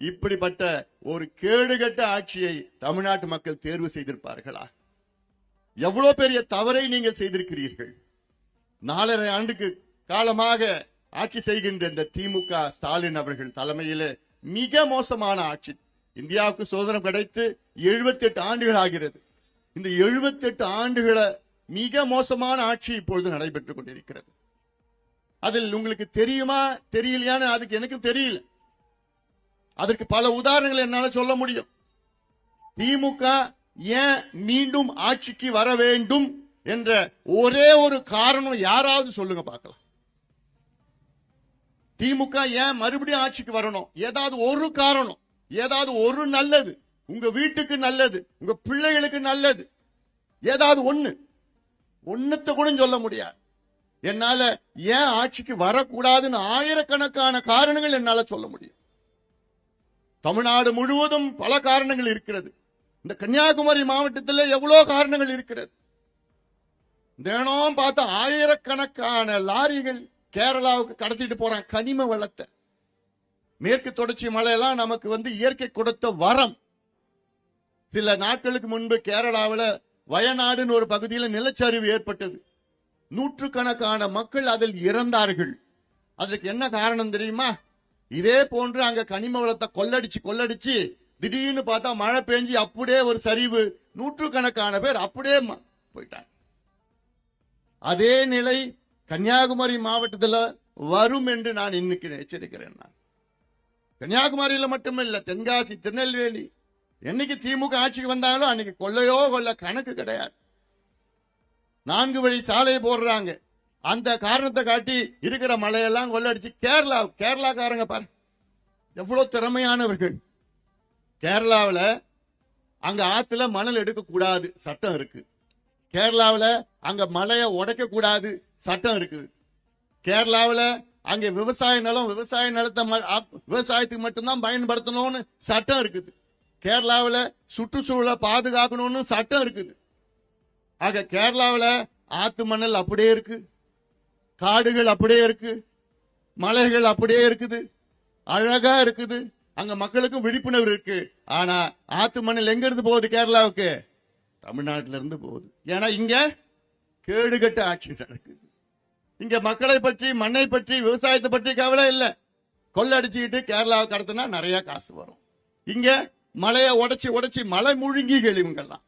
இப்படிப்பட்ட ஒரு கேடுகட்ட ஆட்சியை தமிழ்நாட்டு மக்கள் தேர்வு செய்திருப்பார்களா? எவ்வளவு பெரிய தவறை நீங்கள் செய்திருக்கிறீர்கள்? நாலரை ஆண்டுக்கு காலமாக ஆட்சி செய்கின்ற இந்த திமுக ஸ்டாலின் அவர்கள் தலைமையிலே மிக மோசமான ஆட்சி. இந்தியாவுக்கு சுதந்திரம் கிடைத்து 78 ஆண்டுகள் ஆகிறது. இந்த 78 ஆண்டுகள மிக மோசமான ஆட்சி இப்பொழுது நடைபெற்றுக் கொண்டிருக்கிறது. அதில் உங்களுக்கு தெரியுமா? தெரியலையான்னு அதுக்கு எனக்கு தெரியல. அதற்கு பல உதாரணங்கள் என்னால சொல்ல முடியும். திமுக ஏன் மீண்டும் ஆட்சிக்கு வர வேண்டும் என்ற ஒரே ஒரு காரணம் யாராவது சொல்லுங்க பார்க்கலாம். திமுக ஏன் மறுபடியும் ஆட்சிக்கு வரணும்? ஏதாவது ஒரு காரணம் ஏதாவது ஒரு நல்லது உங்க வீட்டுக்கு நல்லது உங்க பிள்ளைகளுக்கு நல்லது ஏதாவது ஒண்ணு. ஒண்ணுத்த கூட சொல்ல முடியாது. என்னால ஏன் ஆட்சிக்கு வரக்கூடாதுன்னு ஆயிரக்கணக்கான காரணங்கள் என்னால சொல்ல முடியும். தமிழ்நாடு முழுவதும் பல காரணங்கள் இருக்கிறது. இந்த கன்னியாகுமரி மாவட்டத்தில் எவ்வளோ காரணங்கள் இருக்கிறது. தினம் பார்த்தா ஆயிரக்கணக்கான லாரிகள் கேரளாவுக்கு கடத்திட்டு போறான் கனிம வளத்தை. மேற்கு தொடர்ச்சி மலையெல்லாம் நமக்கு வந்து இயற்கை கொடுத்த வரம். சில நாட்களுக்கு முன்பு கேரளாவில் வயநாடுன்னு ஒரு பகுதியில் நிலச்சரிவு ஏற்பட்டது. நூற்றுக்கணக்கான மக்கள் அதில் இறந்தார்கள். அதற்கு என்ன காரணம் தெரியுமா? இதே போன்று அங்க கனிம வளத்தை கொள்ளடிச்சு கொள்ளடிச்சு திடீர்னு பார்த்தா மழை பெஞ்சு அப்படியே ஒரு சரிவு. நூற்றுக்கணக்கான பேர் அப்படியே போயிட்டாங்க. அதே நிலை கன்னியாகுமரி மாவட்டத்தில் வரும் என்று நான் இன்னைக்கு எச்சரிக்கிறேன் நான். கன்னியாகுமரியில மட்டுமில்ல தென்காசி திருநெல்வேலி. என்னைக்கு திமுக ஆட்சிக்கு வந்தாலும் அன்னைக்கு கொள்ளையோ கொள்ள கணக்கு கிடையாது. நான்கு வழி சாலை போடுறாங்க. அந்த காரணத்தை காட்டி இருக்கிற மலையெல்லாம் கொள்ளடிச்சு கேரளா கேரளாக்காரங்க பாரு. எவ்வளவு திறமையானவர்கள். கேரளாவில் அங்க ஆத்துல மணல் எடுக்க கூடாது சட்டம் இருக்கு. கேரளாவில் அங்க மலையை உடைக்க கூடாது சட்டம் இருக்குது கேரளாவில் அங்க விவசாய நிலம் விவசாய நிலத்தை ம- விவசாயத்துக்கு மட்டும்தான் பயன்படுத்தணும்னு சட்டம் இருக்குது. கேரளாவில் சுற்றுச்சூழலை பாதுகாக்கணும்னு சட்டம் இருக்குது. ஆக கேரளாவில் ஆத்து மணல் அப்படியே இருக்கு. காடுகள் அப்படியே இருக்கு. மலைகள் அப்படியே இருக்குது. அழகா இருக்குது. அங்க மக்களுக்கும் விழிப்புணர்வு இருக்கு. ஆனா ஆத்து மணல் எங்க இருந்து போகுது கேரளாவுக்கு? தமிழ்நாட்டில இருந்து போகுது. ஏன்னா இங்க கேடுகட்ட ஆட்சி நடக்குது. இங்க மக்களை பற்றி மண்ணை பற்றி விவசாயத்தை பற்றி கவலை இல்லை. கொள்ளடிச்சுக்கிட்டு கேரளாவை கடத்தினா நிறைய காசு வரும். இங்க மலையை உடைச்சி உடைச்சி மலை முழுங்கிகள் இவங்கெல்லாம்.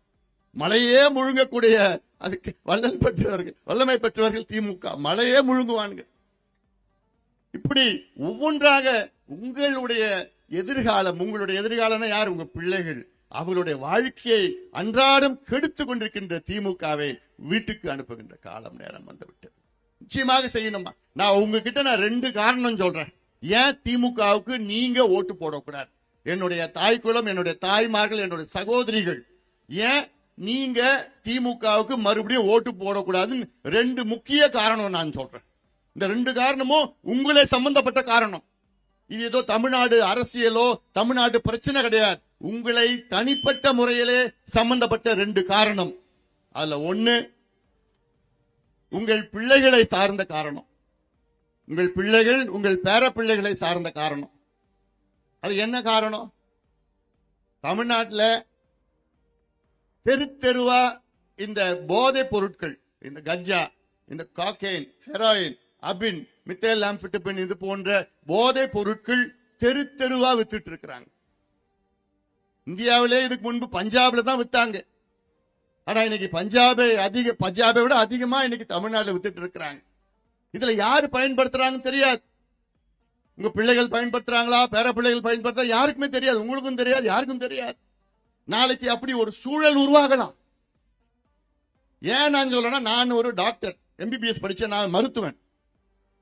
மலையே முழுங்கக்கூடிய அதுக்கு வல்லல் பெற்றவர்கள் வல்லமை பெற்றவர்கள் திமுக. மழையே முழுங்குவானுங்க. இப்படி ஒவ்வொன்றாக உங்களுடைய எதிர்காலம் உங்களுடைய எதிர்காலம் யார்? உங்க பிள்ளைகள். அவர்களுடைய வாழ்க்கையை அன்றாடம் கெடுத்து கொண்டிருக்கின்ற திமுகவை வீட்டுக்கு அனுப்புகின்ற காலம் நேரம் வந்துவிட்டது. நிச்சயமாக செய்யணுமா? நான் உங்ககிட்ட நான் ரெண்டு காரணம் சொல்றேன். ஏன் திமுகவுக்கு நீங்க ஓட்டு போடக்கூடாது? என்னுடைய தாய் குலம் என்னுடைய தாய்மார்கள் என்னுடைய சகோதரிகள் ஏன் நீங்க திமுகவுக்கு மறுபடியும் ஓட்டு போடக்கூடாதுன்னு ரெண்டு முக்கிய காரணம் நான் சொல்றேன். இந்த ரெண்டு காரணமும் உங்களே சம்பந்தப்பட்ட காரணம். இது ஏதோ தமிழ்நாடு அரசியலோ தமிழ்நாடு பிரச்சனை கிடையாது. உங்களை தனிப்பட்ட முறையிலே சம்பந்தப்பட்ட ரெண்டு காரணம். அதுல ஒண்ணு உங்கள் பிள்ளைகளை சார்ந்த காரணம். உங்கள் பிள்ளைகள் உங்கள் பேர பிள்ளைகளை சார்ந்த காரணம். அது என்ன காரணம்? தமிழ்நாட்டில் தெரு தெருவா இந்த போதை பொருட்கள் இந்த கஞ்சா இந்த காக்கைன் ஹெராயின் அபின் மித்தேல் ஆம்பிட்டபின் இது போன்ற போதை பொருட்கள் தெரு தெருவா வித்துட்டு இருக்கிறாங்க. இந்தியாவிலே இதுக்கு முன்பு பஞ்சாப்ல தான் வித்தாங்க. ஆனா இன்னைக்கு பஞ்சாபை அதிக பஞ்சாபை விட அதிகமா இன்னைக்கு தமிழ்நாட்டில் வித்துட்டு இருக்கிறாங்க. இதுல யாரு பயன்படுத்துறாங்கன்னு தெரியாது. உங்க பிள்ளைகள் பயன்படுத்துறாங்களா? பேர பிள்ளைகள் பயன்படுத்தா யாருக்குமே தெரியாது. உங்களுக்கும் தெரியாது யாருக்கும் தெரியாது. நாளைக்கு அப்படி ஒரு சூழல் உருவாகலாம். ஏன் நான் சொல்றேன்னா நான் ஒரு டாக்டர். எம்பிபிஎஸ் படிச்ச நான் மருத்துவன்.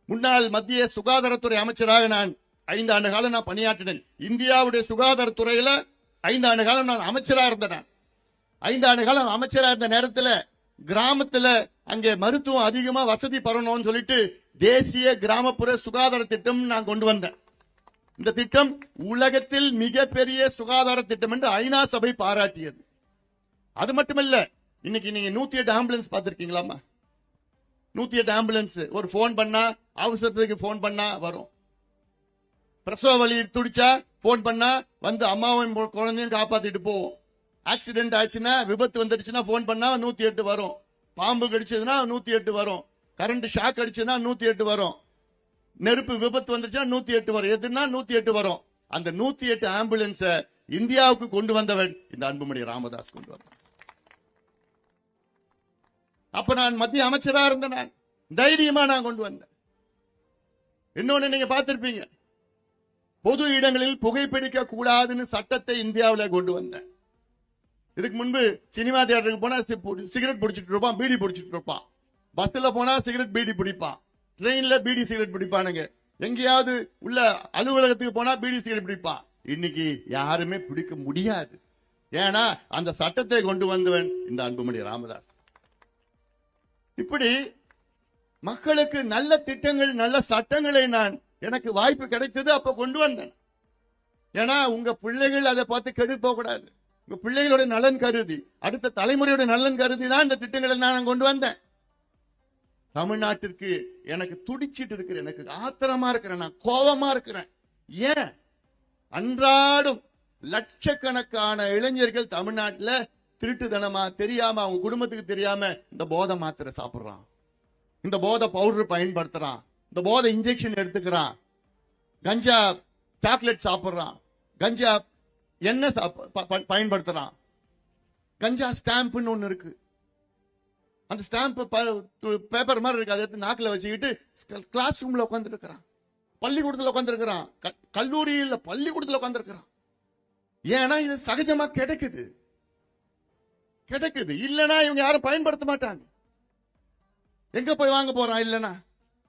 முன்னாள் மத்திய சுகாதாரத்துறை அமைச்சராக நான் ஐந்து ஆண்டு காலம் நான் பணியாற்றினேன். இந்தியாவுடைய சுகாதாரத்துறையில ஐந்து ஆண்டு காலம் நான் அமைச்சராக இருந்தேன். ஐந்து ஆண்டு காலம் அமைச்சராக இருந்த நேரத்தில் கிராமத்துல அங்கே மருத்துவம் அதிகமா வசதி பரணும்னு சொல்லிட்டு தேசிய கிராமப்புற சுகாதார திட்டம் நான் கொண்டு வந்தேன். இந்த திட்டம் உலகத்தில் மிகப்பெரிய சுகாதார திட்டம் என்று ஐநா சபை பாராட்டியது. அது மட்டுமல்ல இன்னைக்கு நீங்க நூத்தி எட்டு ஆம்புலன்ஸ் பார்த்திருக்கீங்களாமா நூத்தி எட்டு ஆம்புலன்ஸ் ஒரு ஃபோன் பண்ணா அவசரத்துக்கு ஃபோன் பண்ணா வரும். பிரசவ வலி துடிச்சா போன் பண்ணா வந்து அம்மாவும் குழந்தையும் காப்பாத்திட்டு போவோம். ஆக்சிடென்ட் ஆச்சுன்னா விபத்து வந்துடுச்சுன்னா போன் பண்ணா நூத்தி எட்டு வரும். பாம்பு கடிச்சதுன்னா நூத்தி எட்டு வரும். கரண்ட் ஷாக் அடிச்சதுன்னா நூத்தி எட்டு வரும். நெருப்பு விபத்து வந்துருச்சுன்னா நூத்தி எட்டு வரும். எதுனா நூத்தி எட்டு வரும். அந்த நூத்தி எட்டு ஆம்புலன்ஸ இந்தியாவுக்கு கொண்டு வந்தவன் இந்த அன்புமணி ராமதாஸ் கொண்டு வந்தான். அப்ப நான் மத்திய அமைச்சரா இருந்த நான். தைரியமா நான் கொண்டு வந்தேன். இன்னொன்னு நீங்க பார்த்திருப்பீங்க. பொது இடங்களில் புகைப்பிடிக்க கூடாதுன்னு சட்டத்தை இந்தியாவில் கொண்டு வந்தேன். இதுக்கு முன்பு சினிமா தியேட்டருக்கு போனா சி- சிகரெட் பிடிச்சிட்டு இருப்பான் பீடி பிடிச்சிட்டு இருப்பான். பஸ்ல போனா சிகரெட் பீடி பிடிப்பான். ட்ரெயின்ல பீடி சிகரெட் பிடிப்பானுங்க. எங்கேயாவது உள்ள அலுவலகத்துக்கு போனா பீடி சிகரெட் பிடிப்பான் இன்னைக்கு யாருமே பிடிக்க முடியாது. ஏன்னா அந்த சட்டத்தை கொண்டு வந்தவன் இந்த அன்புமணி ராமதாஸ். இப்படி மக்களுக்கு நல்ல திட்டங்கள் நல்ல சட்டங்களை நான் எனக்கு வாய்ப்பு கிடைத்தது அப்ப கொண்டு வந்தேன். ஏன்னா உங்க பிள்ளைகள் அதை பார்த்து கெடு போகக்கூடாது. உங்க பிள்ளைகளோட நலன் கருதி அடுத்த தலைமுறையோட நலன் கருதி தான் இந்த திட்டங்களை நான் கொண்டு வந்தேன். தமிழ்நாட்டிற்கு எனக்கு துடிச்சிட்டு இருக்கிற எனக்கு ஆத்திரமா இருக்கிறேன் நான் கோபமா இருக்கிறேன். ஏன்? அன்றாடம் லட்சக்கணக்கான இளைஞர்கள் தமிழ்நாட்டில் திருட்டுத்தனமா தெரியாம அவங்க குடும்பத்துக்கு தெரியாம இந்த போதை மாத்திரை சாப்பிட்றான். இந்த போதை பவுடர் பயன்படுத்துறான். இந்த போதை இன்ஜெக்ஷன் எடுத்துக்கிறான். கஞ்சா சாக்லேட் சாப்பிட்றான். கஞ்சா எண்ணெய் ப- ப- பயன்படுத்துறான். கஞ்சா ஸ்டாம்ப்னு ஒன்று இருக்கு. அந்த ஸ்டாம்ப் பேப்பர் மாதிரி இருக்கு. அதை எடுத்து நாக்கில் வச்சுக்கிட்டு கிளாஸ் ரூம்ல உட்காந்துருக்கிறான் பள்ளிக்கூடத்தில் உட்காந்துருக்கிறான் கல்லூரியில் பள்ளிக்கூடத்தில் உட்காந்துருக்கிறான் ஏன்னா இது சகஜமா கிடைக்குது. கிடைக்குது. இல்லைன்னா இவங்க யாரும் பயன்படுத்த மாட்டாங்க. எங்க போய் வாங்க போறான்? இல்லனா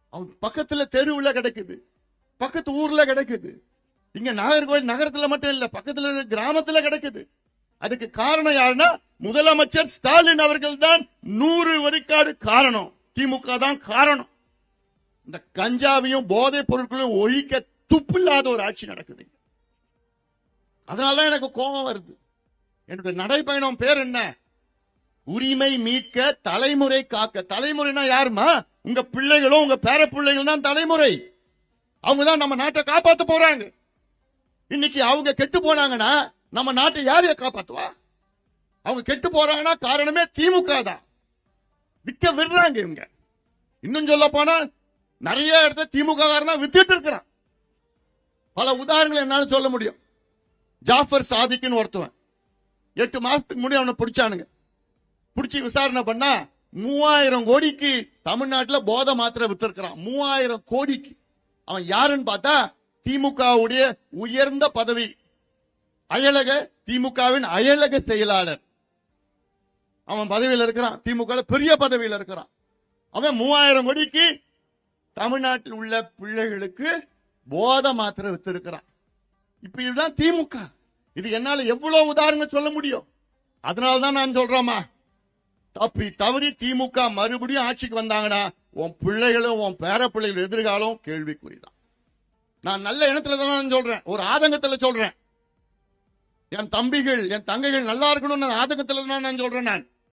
அவன் பக்கத்துல தெருவுல கிடைக்குது. பக்கத்து ஊர்ல கிடைக்குது. இங்க நாகர்கோவில் நகரத்துல மட்டும் இல்ல பக்கத்துல கிராமத்துல கிடைக்குது. அதுக்கு காரணம் யாருன்னா முதலமைச்சர் ஸ்டாலின் அவர்கள் தான் நூறு வரிக்காடு காரணம். திமுக தான் காரணம். இந்த கஞ்சாவையும் போதைப் பொருட்களையும் ஒழிக்க துப்பில்லாத ஒரு ஆட்சி நடக்குது. அதனாலதான் எனக்கு கோபம் வருது. என்னுடைய நடைப்பயணம் பேர் என்ன? உரிமை மீட்க தலைமுறை காக்க. தலைமுறைனா யாருமா உங்க பிள்ளைகளும் உங்க பேர பிள்ளைகள் தான் தலைமுறை. அவங்க தான் நம்ம நாட்டை காப்பாத்த போறாங்க. இன்னைக்கு அவங்க கெட்டு போனாங்கன்னா நம்ம நாட்டை யாரைய காப்பாத்துவா? அவங்க கெட்டு போறாங்கன்னா காரணமே திமுக தான். விற்க விடுறாங்க இவங்க. இன்னும் சொல்ல போனா நிறைய இடத்த திமுக காரனா வித்துட்டு இருக்கிறான். பல உதாரணங்கள் என்னால சொல்ல முடியும். ஜாஃபர் சாதிக்குன்னு ஒருத்தவன். எட்டு மாசத்துக்கு முன்னாடி அவனை பிடிச்சானுங்க. பிடிச்சி விசாரணை பண்ணா மூவாயிரம் கோடிக்கு தமிழ்நாட்டில் போதை மாத்திரை வித்திருக்கிறான். மூவாயிரம் கோடிக்கு. அவன் யாருன்னு பார்த்தா திமுகவுடைய உயர்ந்த பதவி. அயலக திமுகவின் அயலக செயலாளர். அவன் பதவியில் இருக்கிறான். திமுக பெரிய பதவியில் இருக்கிறான். அவன் மூவாயிரம் கோடிக்கு தமிழ்நாட்டில் உள்ள பிள்ளைகளுக்கு போத மாத்திரை வித்திருக்கிறான். இப்ப இதுதான் திமுக. இது என்னால எவ்வளவு உதாரணம் சொல்ல முடியும்? அதனாலதான் நான் சொல்றேம்மா. தப்பி தவறி திமுக மறுபடியும் ஆட்சிக்கு வந்தாங்கன்னா உன் பிள்ளைகளும் உன் பேர பிள்ளைகள் எதிர்காலம் கேள்விக்குறிதான். நான் நல்ல இனத்துல தான் நான் சொல்றேன். ஒரு ஆதங்கத்துல சொல்றேன். என் தம்பிகள் என் தங்கைகள் நல்லா இருக்கணும்னு ஆதங்கத்துல தான் நான் சொல்றேன் நான்.